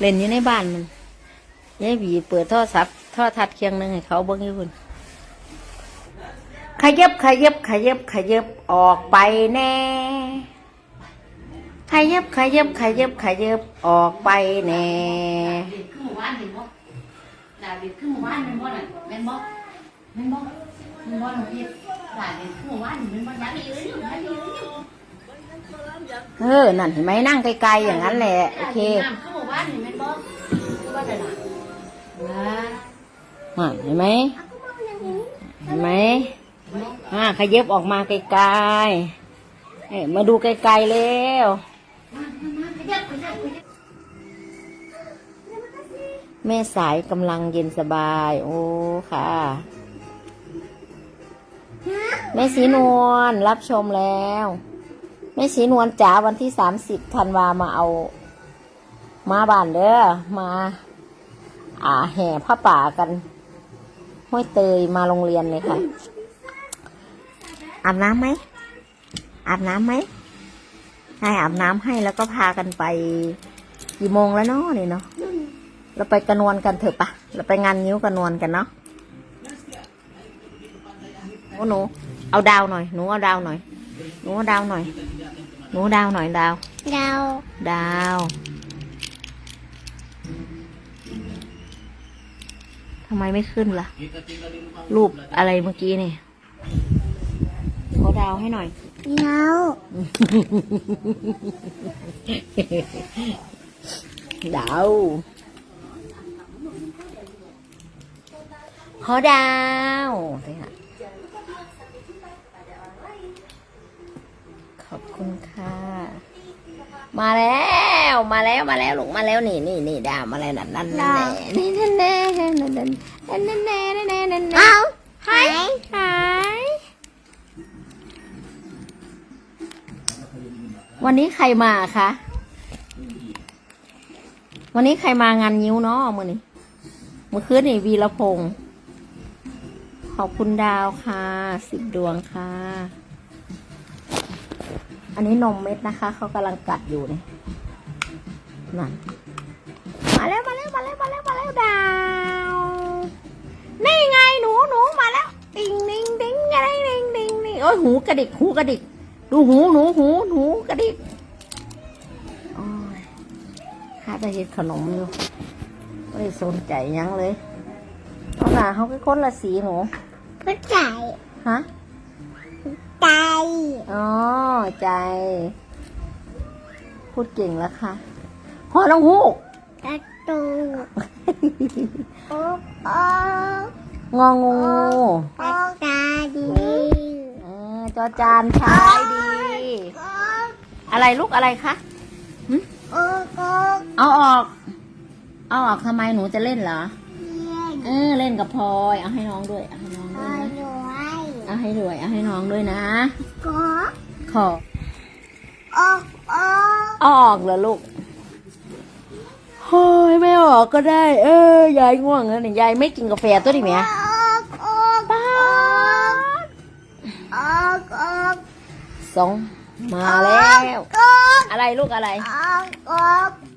เล่นอยู่ในบ้านมันยายบีเปิดโท่อซับท่อทัดเคียงหนึงให้เขาเบิ้งอยู่คุณขยับขยับขยับขยับออกไปแน่ ขยับขยับขยับขยับออกไปแน่เด็กขึ้นหมู่บ้านเห็นบ่ดาเด็กขึ้นหมู่บ้านเป็นบ่น่ะแม่นบ่แม่นบ่แม่นบ่หนูพี่ดาเด็กขึ้นหมู่บ้านแม่นบ่ยักษ์อยู่อยู่ยักษ์อยู่อยู่เออ นั่นเห็นไหมนั่งไกลๆอย่างนั้นแหละ โอเคน้ำขึ้นหมู่ บ้านเห็นแม่นบ่คือว่าแต่น่ะว้าอะเห็นไหมเห็นไหมอ่าขยับออกมาไกลๆเอ้มาดูไกลๆแล้วแม่สายกำลังเย็นสบาย โอ้ค่ะ แม่สีนวลรับชมแล้ว แม่สีนวลจ๋าวันที่สามสิบธันวามาเอา มาบ้านเด้อมา อ่า แห่ผ้าป่ากันห้วยเตยมาโรงเรียนเลยค่ะ อาบน้ำไหมอาบน้ำไหมให้อาบน้ำให้แล้วก็พากันไปกี่โมงแล้วเนาะนี่เนาะเราไปกระนวลกันเถอะปะเราไปงานนิ้วกระนวลกันเนาะโอ้หนูเอาดาวหน่อยหนูเอาดาวหน่อยหนูเอาดาวหน่อยหนูเอาดาวหน่อยดาว ดาว ดาว ทำไมไม่ขึ้นล่ะ รูปอะไรเมื่อกี้นี่ขอดาวให้หน่อยดาวดาวขอดาวสิค่ะขอบคุณค่ะ มาแล้ว มาแล้วมาแล้วลูกมาแล้วนี่นี่นี่ดาวมาแล้วนั่นนั่นนั่นนี่นั่นแน่นั่นนั่นนั่นนั่นนั่นแน่นั่นแน่นั่นแน่เอาหายหายวันนี้ใครมาคะวันนี้ใครมางานนิ้วเนาะมือนี้เมื่อคืนนี่วีรพงศ์ขอบคุณดาวค่ะสิบดวงค่ะ อันนี้นมเม็ดนะคะ เขากำลังกัดอยู่นี่ นั่นมาแล้วมาแล้วมาแล้วมาแล้วมาแล้วดาวนี่ไงหนูหนูมาแล้วติงดิงดิงอะไรดิงดิงนี่โอ้ยหูกระดิกหูกระดิกดูหูหนูหูหนูกระดิกโอ้ยข้าจะเห็ดขนมอยู่ไม่ได้สนใจหยังเลยเอาหน่าเขาก็คนละสีหนูผู้ชายฮะใจอ๋อใจ พูดเก่งแล้วค่ะ หอน้องฮูกตะตูโอ๊กโอ๊กงองูโอ๊กตาดีเออจอจานชายดีโอ๊กอะไรลูกอะไรคะโอ๊กโอ๊กเอาออก เอาออกทำไมหนูจะเล่นเหรอเยี่ยมเออเล่นกับพลอยเอาให้น้องด้วยเอาให้น้องพด้อวยนะด้วยเอาให้ด้วยเอาให้น้องด้วยนะก็ขอโอ๊กโอ๊กเอาออกเหรอลูกเฮ้ยไม่ ออกก็ได้ เออยายง่วงแล้วเนี่ยยายไม่กินกาแฟตัวนี้ไหมโอ๊กโอ๊กป้าโอ๊กโอ๊กสองมาแล้วโอ๊กอะไรลูกอะไรโอ๊กโอ๊ก